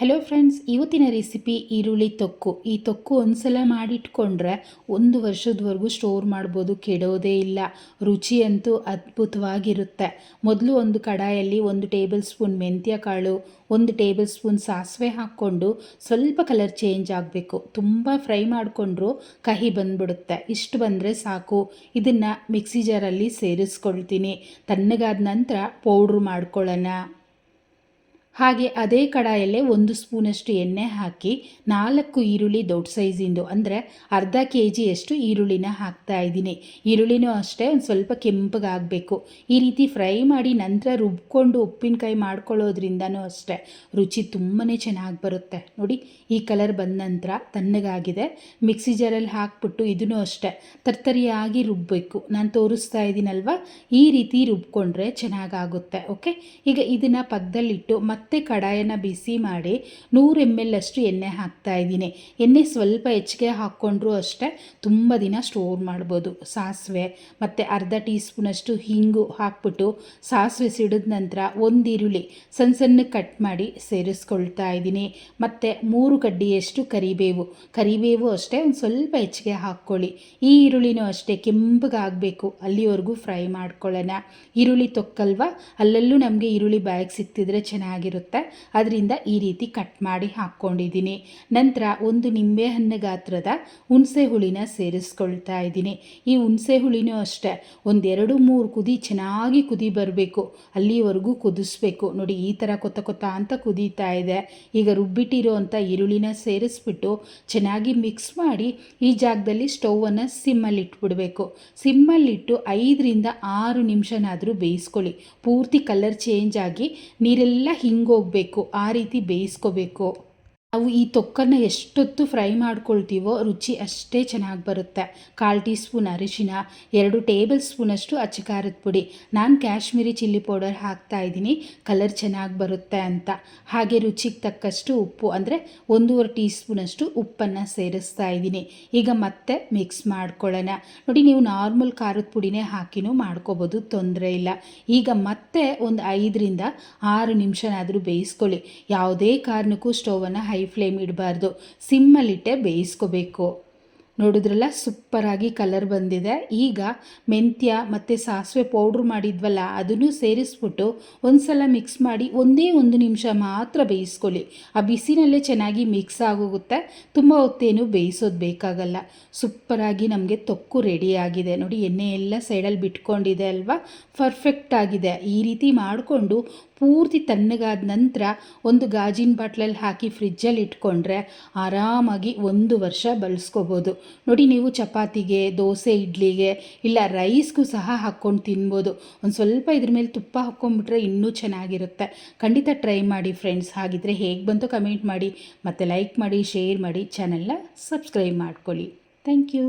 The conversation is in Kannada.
ಹಲೋ ಫ್ರೆಂಡ್ಸ್ ಇವತ್ತಿನ ರೆಸಿಪಿ ಈರುಳ್ಳಿ ತೊಕ್ಕು. ಈ ತೊಕ್ಕು ಒಂದ್ಸಲ ಮಾಡಿಟ್ಕೊಂಡ್ರೆ ಒಂದು ವರ್ಷದವರೆಗೂ ಸ್ಟೋರ್ ಮಾಡ್ಬೋದು, ಕೆಡೋದೇ ಇಲ್ಲ. ರುಚಿ ಅಂತೂ ಅದ್ಭುತವಾಗಿರುತ್ತೆ. ಮೊದಲು ಒಂದು ಕಡಾಯಲ್ಲಿ ಒಂದು ಟೇಬಲ್ ಸ್ಪೂನ್ ಮೆಂತ್ಯ ಕಾಳು ಒಂದು ಟೇಬಲ್ ಸ್ಪೂನ್ ಸಾಸಿವೆ ಹಾಕ್ಕೊಂಡು ಸ್ವಲ್ಪ ಕಲರ್ ಚೇಂಜ್ ಆಗಬೇಕು. ತುಂಬ ಫ್ರೈ ಮಾಡಿಕೊಂಡ್ರು ಕಹಿ ಬಂದ್ಬಿಡುತ್ತೆ. ಇಷ್ಟು ಬಂದರೆ ಸಾಕು. ಇದನ್ನು ಮಿಕ್ಸಿ ಜಾರಲ್ಲಿ ಸೇರಿಸ್ಕೊಳ್ತೀನಿ. ತಣ್ಣಗಾದ ನಂತರ ಪೌಡ್ರು ಮಾಡ್ಕೊಳ್ಳೋಣ. ಹಾಗೆ ಅದೇ ಕಡಾಯಲ್ಲೇ ಒಂದು ಸ್ಪೂನಷ್ಟು ಎಣ್ಣೆ ಹಾಕಿ ನಾಲ್ಕು ಈರುಳ್ಳಿ ದೊಡ್ಡ ಸೈಜಿಂದು, ಅಂದರೆ ಅರ್ಧ ಕೆ ಜಿಯಷ್ಟು ಈರುಳ್ಳಿನ ಹಾಕ್ತಾ ಇದ್ದೀನಿ. ಈರುಳ್ಳಿನೂ ಅಷ್ಟೇ, ಒಂದು ಸ್ವಲ್ಪ ಕೆಂಪಗಾಗಬೇಕು ಈ ರೀತಿ ಫ್ರೈ ಮಾಡಿ ನಂತರ ರುಬ್ಕೊಂಡು ಉಪ್ಪಿನಕಾಯಿ ಮಾಡ್ಕೊಳ್ಳೋದ್ರಿಂದನೂ ಅಷ್ಟೇ, ರುಚಿ ತುಂಬಾ ಚೆನ್ನಾಗಿ ಬರುತ್ತೆ. ನೋಡಿ, ಈ ಕಲರ್ ಬಂದ ನಂತರ ತಣ್ಣಗಾಗಿದೆ. ಮಿಕ್ಸಿ ಜಾರಲ್ಲಿ ಹಾಕ್ಬಿಟ್ಟು ಇದನ್ನು ಅಷ್ಟೇ, ತರ್ತರಿಯಾಗಿ ರುಬ್ಬಬೇಕು ನಾನು ತೋರಿಸ್ತಾ ಇದ್ದೀನಲ್ವ? ಈ ರೀತಿ ರುಬ್ಕೊಂಡ್ರೆ ಚೆನ್ನಾಗಾಗುತ್ತೆ ಓಕೆ? ಈಗ ಇದನ್ನು ಪಕ್ಕದಲ್ಲಿಟ್ಟು ಮತ್ತೆ ಮತ್ತೆ ಕಡಾಯನ್ನು ಬಿಸಿ ಮಾಡಿ ನೂರು ಎಂ ಎಲ್ ಅಷ್ಟು ಎಣ್ಣೆ ಹಾಕ್ತಾ ಇದ್ದೀನಿ. ಎಣ್ಣೆ ಸ್ವಲ್ಪ ಹೆಚ್ಚಿಗೆ ಹಾಕ್ಕೊಂಡ್ರೂ ಅಷ್ಟೇ ತುಂಬ ದಿನ ಸ್ಟೋರ್ ಮಾಡ್ಬೋದು. ಸಾಸಿವೆ ಮತ್ತು ಅರ್ಧ ಟೀ ಸ್ಪೂನಷ್ಟು ಹಿಂಗು ಹಾಕ್ಬಿಟ್ಟು ಸಾಸಿವೆ ಸಿಡಿದ ನಂತರ ಒಂದು ಈರುಳ್ಳಿ ಸಣ್ಣ ಸಣ್ಣ ಕಟ್ ಮಾಡಿ ಸೇರಿಸ್ಕೊಳ್ತಾ ಇದ್ದೀನಿ. ಮತ್ತು ಮೂರು ಕಡ್ಡಿಯಷ್ಟು ಕರಿಬೇವು. ಕರಿಬೇವು ಅಷ್ಟೇ ಒಂದು ಸ್ವಲ್ಪ ಹೆಚ್ಚಿಗೆ ಹಾಕ್ಕೊಳ್ಳಿ. ಈ ಈರುಳ್ಳಿನೂ ಅಷ್ಟೇ ಕೆಂಪಗಾಗಬೇಕು ಅಲ್ಲಿವರೆಗೂ ಫ್ರೈ ಮಾಡ್ಕೊಳ್ಳೋಣ. ಈರುಳ್ಳಿ ತೊಕ್ಕಲ್ವ? ಅಲ್ಲಲ್ಲೂ ನಮಗೆ ಈರುಳ್ಳಿ ಬ್ಯಾಗ್ ಸಿಕ್ತಿದ್ರೆ ಚೆನ್ನಾಗಿರುತ್ತೆ. ಇರುತ್ತೆ. ಅದರಿಂದ ಈ ರೀತಿ ಕಟ್ ಮಾಡಿ ಹಾಕ್ಕೊಂಡಿದ್ದೀನಿ. ನಂತರ ಒಂದು ನಿಂಬೆಹಣ್ಣು ಗಾತ್ರದ ಹುಣಸೆ ಹುಳಿನ ಸೇರಿಸ್ಕೊಳ್ತಾ ಇದ್ದೀನಿ. ಈ ಹುಣಸೆ ಹುಳಿನೂ ಅಷ್ಟೇ, ಒಂದೆರಡು ಮೂರು ಕುದಿ ಚೆನ್ನಾಗಿ ಕುದಿ ಬರಬೇಕು. ಅಲ್ಲಿವರೆಗೂ ಕುದಿಸ್ಬೇಕು. ನೋಡಿ, ಈ ಥರ ಕೊತ್ತ ಕೊತ್ತ ಅಂತ ಕುದೀತಾ ಇದೆ. ಈಗ ರುಬ್ಬಿಟ್ಟಿರೋ ಅಂಥ ಈರುಳ್ಳಿನ ಸೇರಿಸ್ಬಿಟ್ಟು ಚೆನ್ನಾಗಿ ಮಿಕ್ಸ್ ಮಾಡಿ ಈ ಜಾಗದಲ್ಲಿ ಸ್ಟೌವನ್ನು ಸಿಮ್ಮಲ್ಲಿ ಇಟ್ಬಿಡಬೇಕು. ಸಿಮ್ಮಲ್ಲಿಟ್ಟು ಐದರಿಂದ ಆರು ನಿಮಿಷನಾದರೂ ಬೇಯಿಸ್ಕೊಳ್ಳಿ. ಪೂರ್ತಿ ಕಲರ್ ಚೇಂಜ್ ಆಗಿ ನೀರೆಲ್ಲ ಹಿಂಗೆ ಹೋಗಬೇಕು ಆ ರೀತಿ ಬೇಯಿಸ್ಕೋಬೇಕು. ನಾವು ಈ ತೊಕ್ಕನ್ನು ಎಷ್ಟೊತ್ತು ಫ್ರೈ ಮಾಡ್ಕೊಳ್ತೀವೋ ರುಚಿ ಅಷ್ಟೇ ಚೆನ್ನಾಗಿ ಬರುತ್ತೆ. ಕಾಲು ಟೀ ಸ್ಪೂನ್ ಅರಿಶಿನ, ಎರಡು ಟೇಬಲ್ ಸ್ಪೂನಷ್ಟು ಅಚ್ಚಕಾರದ ಪುಡಿ. ನಾನು ಕ್ಯಾಶ್ಮೀರಿ ಚಿಲ್ಲಿ ಪೌಡರ್ ಹಾಕ್ತಾ ಇದ್ದೀನಿ, ಕಲರ್ ಚೆನ್ನಾಗಿ ಬರುತ್ತೆ ಅಂತ. ಹಾಗೆ ರುಚಿಗೆ ತಕ್ಕಷ್ಟು ಉಪ್ಪು, ಅಂದರೆ ಒಂದೂವರೆ ಟೀ ಸ್ಪೂನಷ್ಟು ಉಪ್ಪನ್ನು ಸೇರಿಸ್ತಾ ಇದ್ದೀನಿ. ಈಗ ಮತ್ತೆ ಮಿಕ್ಸ್ ಮಾಡ್ಕೊಳ್ಳೋಣ. ನೋಡಿ, ನೀವು ನಾರ್ಮಲ್ ಖಾರದ ಪುಡಿನೇ ಹಾಕಿನೂ ಮಾಡ್ಕೋಬೋದು, ತೊಂದರೆ ಇಲ್ಲ. ಈಗ ಮತ್ತೆ ಒಂದು ಐದರಿಂದ ಆರು ನಿಮಿಷನಾದರೂ ಬೇಯಿಸ್ಕೊಳ್ಳಿ. ಯಾವುದೇ ಕಾರಣಕ್ಕೂ ಸ್ಟೌವನ್ನು ಹೈ ಫ್ಲೇಮ್ ಇಡಬಾರ್ದು. ಸಿಮ್ಮಲ್ಲಿಟ್ಟೆ ಬೇಯಿಸ್ಕೋಬೇಕು. ನೋಡಿದ್ರಲ್ಲ, ಸೂಪರಾಗಿ ಕಲರ್ ಬಂದಿದೆ. ಈಗ ಮೆಂತ್ಯ ಮತ್ತು ಸಾಸಿವೆ ಪೌಡ್ರ್ ಮಾಡಿದ್ವಲ್ಲ, ಅದನ್ನು ಸೇರಿಸ್ಬಿಟ್ಟು ಒಂದು ಸಲ ಮಿಕ್ಸ್ ಮಾಡಿ ಒಂದೇ ಒಂದು ನಿಮಿಷ ಮಾತ್ರ ಬೇಯಿಸ್ಕೊಳ್ಳಿ. ಆ ಬಿಸಿನಲ್ಲೇ ಚೆನ್ನಾಗಿ ಮಿಕ್ಸ್ ಆಗೋಗುತ್ತೆ. ತುಂಬ ಹೊತ್ತೇನು ಬೇಯಿಸೋದು ಬೇಕಾಗಲ್ಲ. ಸೂಪರಾಗಿ ನಮಗೆ ತೊಕ್ಕು ರೆಡಿ ಆಗಿದೆ. ನೋಡಿ, ಎಣ್ಣೆ ಎಲ್ಲ ಸೈಡಲ್ಲಿ ಬಿಟ್ಕೊಂಡಿದೆ ಅಲ್ವಾ? ಪರ್ಫೆಕ್ಟ್ ಆಗಿದೆ. ಈ ರೀತಿ ಮಾಡಿಕೊಂಡು ಪೂರ್ತಿ ತಣ್ಣಗಾದ ನಂತರ ಒಂದು ಗಾಜಿನ ಬಾಟ್ಲಲ್ಲಿ ಹಾಕಿ ಫ್ರಿಜ್ಜಲ್ಲಿ ಇಟ್ಕೊಂಡ್ರೆ ಆರಾಮಾಗಿ ಒಂದು ವರ್ಷ ಬಳಸ್ಕೋಬೋದು. ನೋಡಿ ನೀವು ಚಪಾತಿಗೆ, ದೋಸೆ, ಇಡ್ಲಿಗೆ, ಇಲ್ಲ ರೈಸ್ಗೂ ಸಹ ಹಾಕ್ಕೊಂಡು ತಿನ್ಬೋದು. ಒಂದು ಸ್ವಲ್ಪ ಇದ್ರ ಮೇಲೆ ತುಪ್ಪ ಹಾಕ್ಕೊಂಡ್ಬಿಟ್ರೆ ಇನ್ನೂ ಚೆನ್ನಾಗಿರುತ್ತೆ. ಖಂಡಿತ ಟ್ರೈ ಮಾಡಿ ಫ್ರೆಂಡ್ಸ್ ಹಾಗಿದ್ರೆ ಹೇಗೆ ಬಂತು ಕಮೆಂಟ್ ಮಾಡಿ, ಮತ್ತು ಲೈಕ್ ಮಾಡಿ ಶೇರ್ ಮಾಡಿ ಚಾನಲ್ನ ಸಬ್ಸ್ಕ್ರೈಬ್ ಮಾಡ್ಕೊಳ್ಳಿ. Thank you